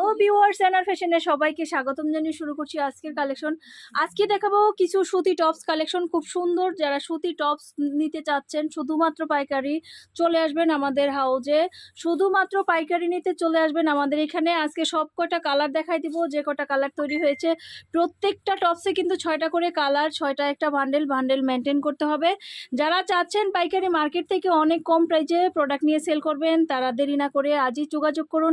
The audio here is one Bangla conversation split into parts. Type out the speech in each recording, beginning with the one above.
হ্যালো ভিউয়ার্স এনার ফ্যাশনে সবাইকে স্বাগতম জানিয়ে শুরু করছি আজকের কালেকশন আজকে দেখাবো কিছু সুতি টপস কালেকশন খুব সুন্দর যারা সুতি টপস নিতে চাচ্ছেন, শুধুমাত্র পাইকারি চলে আসবেন আমাদের হাউজে শুধুমাত্র পাইকারি নিতে চলে আসবেন আমাদের এখানে। আজকে সব কটা কালার দেখাই দিব, যে কটা কালার তৈরি হয়েছে। প্রত্যেকটা টপসে কিন্তু ছয়টা করে কালার ছয়টা একটা বান্ডেল বান্ডেল মেনটেন করতে হবে। যারা চাচ্ছেন পাইকারি মার্কেট থেকে অনেক কম প্রাইজে প্রোডাক্ট নিয়ে সেল করবেন, তারা দেরি না করে আজই যোগাযোগ করুন।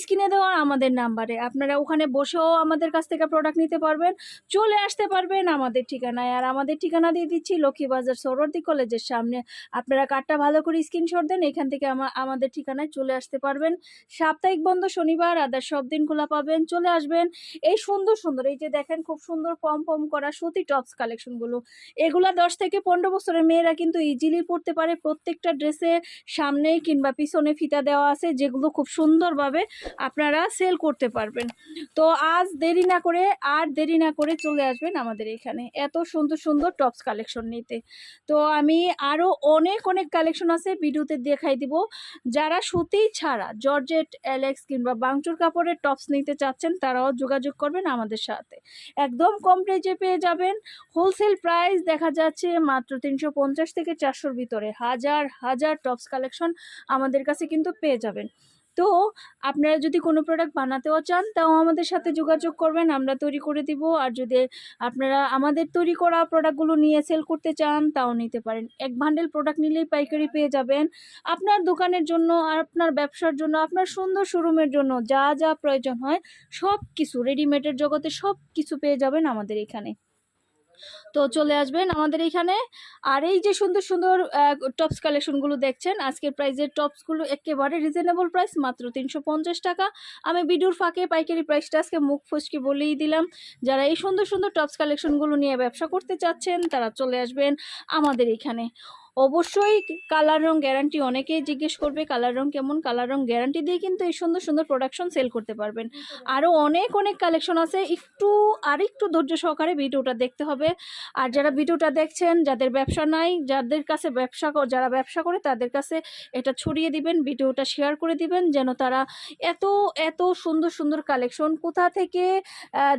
স্ক্রিনে দেওয়া আমাদের নাম্বারে আপনারা ওখানে বসেও আমাদের কাছ থেকে প্রোডাক্ট নিতে পারবেন। চলে আসতে পারবেন আমাদের ঠিকানায়। আর আমাদের ঠিকানা দিয়ে দিচ্ছি লক্ষ্মীবাজার সরোয়ার্দি কলেজের সামনে। আপনারা কার্ডটা ভালো করে স্ক্রিনশট দেন, এখান থেকে আমাদের ঠিকানায় চলে আসতে পারবেন। সাপ্তাহিক বন্ধ শনিবার, আদার সব দিন খোলা পাবেন। চলে আসবেন। এই সুন্দর সুন্দর, এই যে দেখেন খুব সুন্দর পম পম করা সুতি টপস কালেকশনগুলো এগুলা দশ থেকে পনেরো বছরের মেয়েরা কিন্তু ইজিলি পড়তে পারে। প্রত্যেকটা ড্রেসে সামনে কিংবা পিছনে ফিতা দেওয়া আছে, যেগুলো খুব সুন্দরভাবে আপনারা সেল করতে পারবেন। তো আজ দেরি না করে, আর দেরি না করে চলে আসবেন আমাদের এখানে। এত সুন্দর সুন্দর টপস কালেকশন নিতে। তো আমি আরও অনেক অনেক কালেকশন আছে ভিডিওতে দেখাই দিব। যারা সুতি ছাড়া জর্জেট, অ্যালেক্স কিংবা বাংচুর কাপড়ের টপস নিতে চাচ্ছেন, তারাও যোগাযোগ করবেন আমাদের সাথে। একদম কম প্রাইজে পেয়ে যাবেন। হোলসেল প্রাইস দেখা যাচ্ছে মাত্র তিনশো পঞ্চাশ থেকে চারশোর ভিতরে। হাজার হাজার টপস কালেকশন আমাদের কাছে কিন্তু পেয়ে যাবেন। তো আপনারা যদি কোনো প্রোডাক্ট বানাতেও চান, তাও আমাদের সাথে যোগাযোগ করবেন, আমরা তৈরি করে দিব। আর যদি আপনারা আমাদের তৈরি করা প্রোডাক্টগুলো নিয়ে সেল করতে চান, তাও নিতে পারেন। এক ভান্ডেল প্রোডাক্ট নিলেই পাইকারি পেয়ে যাবেন। আপনার দোকানের জন্য আর আপনার ব্যবসার জন্য, আপনার সুন্দর শোরুমের জন্য যা যা প্রয়োজন হয় সব কিছু রেডিমেডের জগতে সব কিছু পেয়ে যাবেন আমাদের এখানে। তো চলে আসবেন আমাদের এখানে। আর এই যে সুন্দর সুন্দর টপস কালেকশনগুলো দেখছেন, আজকের প্রাইজের টপসগুলো একেবারে রিজনেবল প্রাইস মাত্র তিনশো পঞ্চাশ টাকা। আমি ভিডিওর ফাঁকে পাইকারি প্রাইসটা আজকে মুখ ফুসকে বলেই দিলাম। যারা এই সুন্দর সুন্দর টপস কালেকশনগুলো নিয়ে ব্যবসা করতে চাচ্ছেন, তারা চলে আসবেন আমাদের এখানে। অবশ্যই কালার রং গ্যারান্টি অনেকেই জিজ্ঞেস করবে কালার রং কেমন? কালার রং গ্যারান্টি দিয়ে কিন্তু এই সুন্দর সুন্দর প্রোডাকশন সেল করতে পারবেন। আরও অনেক অনেক কালেকশন আছে। একটু আর একটু ধৈর্য সহকারে ভিডিওটা দেখতে হবে। আর যারা ভিডিওটা দেখছেন, যাদের ব্যবসা নাই, যাদের কাছে ব্যবসা যারা ব্যবসা করে, তাদের কাছে এটা ছড়িয়ে দিবেন, ভিডিওটা শেয়ার করে দিবেন, যেন তারা এত এত সুন্দর সুন্দর কালেকশন কোথা থেকে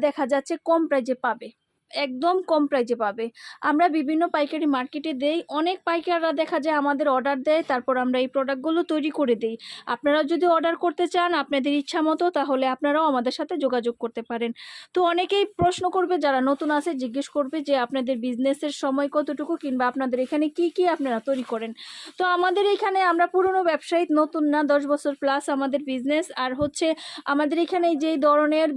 দেখা যাচ্ছে কম প্রাইজে পাবে। একদম কম প্রাইজে পাবে। আমরা বিভিন্ন পাইকারি মার্কেটে দেই, অনেক পাইকাররা দেখা যায় আমাদের অর্ডার দেয়, তারপর আমরা এই প্রোডাক্টগুলো তৈরি করে দিই। আপনারা যদি অর্ডার করতে চান আপনাদের ইচ্ছা মতো, তাহলে আপনারাও আমাদের সাথে যোগাযোগ করতে পারেন। তো অনেকেই প্রশ্ন করবে, যারা নতুন আছে জিজ্ঞেস করবে যে, আপনাদের বিজনেসের সময় কতটুকু কিংবা আপনাদের এখানে কি কি আপনারা তৈরি করেন? তো আমাদের এখানে আমরা পুরনো ব্যবসায়ী, নতুন না, দশ বছর প্লাস আমাদের বিজনেস আর হচ্ছে আমাদের এখানে যেই ধরনের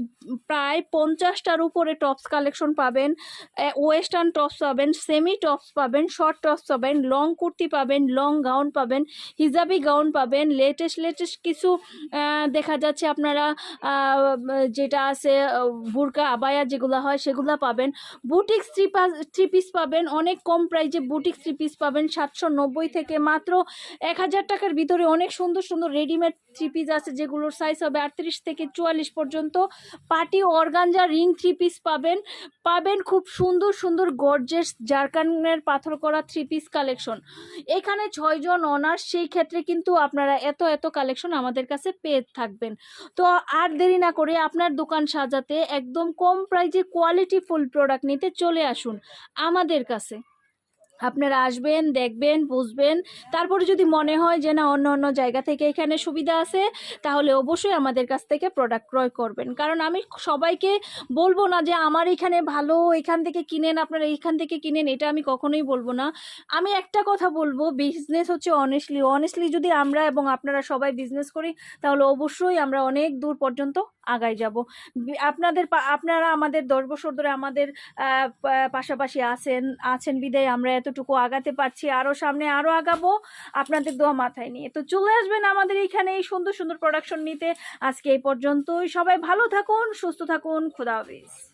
প্রায় পঞ্চাশটার উপরে টপস কালেকশন পাবেন ওয়েস্টার্ন টপস পাবেন সেমি টপস পাবেন শর্ট টপস পাবেন লং কুর্তি পাবেন লং গাউন পাবেন হিজাবি গাউন পাবেন লেটেস্ট লেটেস্ট কিছু দেখা যাচ্ছে আপনারা যেটা আছে বুরকা, আবায়া যেগুলো হয় সেগুলো পাবেন। বুটিক থ্রি থ্রি পিস পাবেন, অনেক কম প্রাইজে বুটিক থ্রি পিস পাবেন, সাতশো নব্বই থেকে মাত্র এক হাজার টাকার ভিতরে অনেক সুন্দর সুন্দর রেডিমেড থ্রি পিস আছে, যেগুলোর সাইজ হবে আটত্রিশ থেকে চুয়াল্লিশ পর্যন্ত। Party organza ring three piece পাবেন পাবেন খুব সুন্দর সুন্দর গর্জেস জারকানের পাথর করা থ্রি পিস কালেকশন এখানে ছয়জন অনার্স সেই ক্ষেত্রে কিন্তু আপনারা এত এত কালেকশন আমাদের কাছে পেয়ে থাকবেন। তো আর দেরি না করে আপনার দোকান সাজাতে একদম কম প্রাইজে কোয়ালিটি ফুল প্রোডাক্ট নিতে চলে আসুন আমাদের কাছে। আপনারা আসবেন, দেখবেন, বুঝবেন। তারপরে যদি মনে হয় যে না, অন্য অন্য জায়গা থেকে এখানে সুবিধা আছে, তাহলে অবশ্যই আমাদের কাছ থেকে প্রোডাক্ট ক্রয় করবেন। কারণ আমি সবাইকে বলব না যে আমার এখানে ভালো, এখান থেকে কিনেন, আপনারা এখান থেকে কিনেন, এটা আমি কখনোই বলব না। আমি একটা কথা বলব বিজনেস হচ্ছে অনেস্টলি অনেস্টলি যদি আমরা এবং আপনারা সবাই বিজনেস করি, তাহলে অবশ্যই আমরা অনেক দূর পর্যন্ত আগাই যাব। আপনাদের আপনারা আমাদের দশ বছর ধরে আমাদের পাশাপাশি আছেন আছেন বিদায়। আমরা এতটুকু আগাতে পারছি আরও সামনে আরও আগাবো। আপনাদের দোয়া মাথায় নিয়ে। তো চলে আসবেন আমাদের এইখানে এই সুন্দর সুন্দর প্রোডাকশন নিতে। আজকে এই পর্যন্তই। সবাই ভালো থাকুন, সুস্থ থাকুন। খোদা হাফিজ।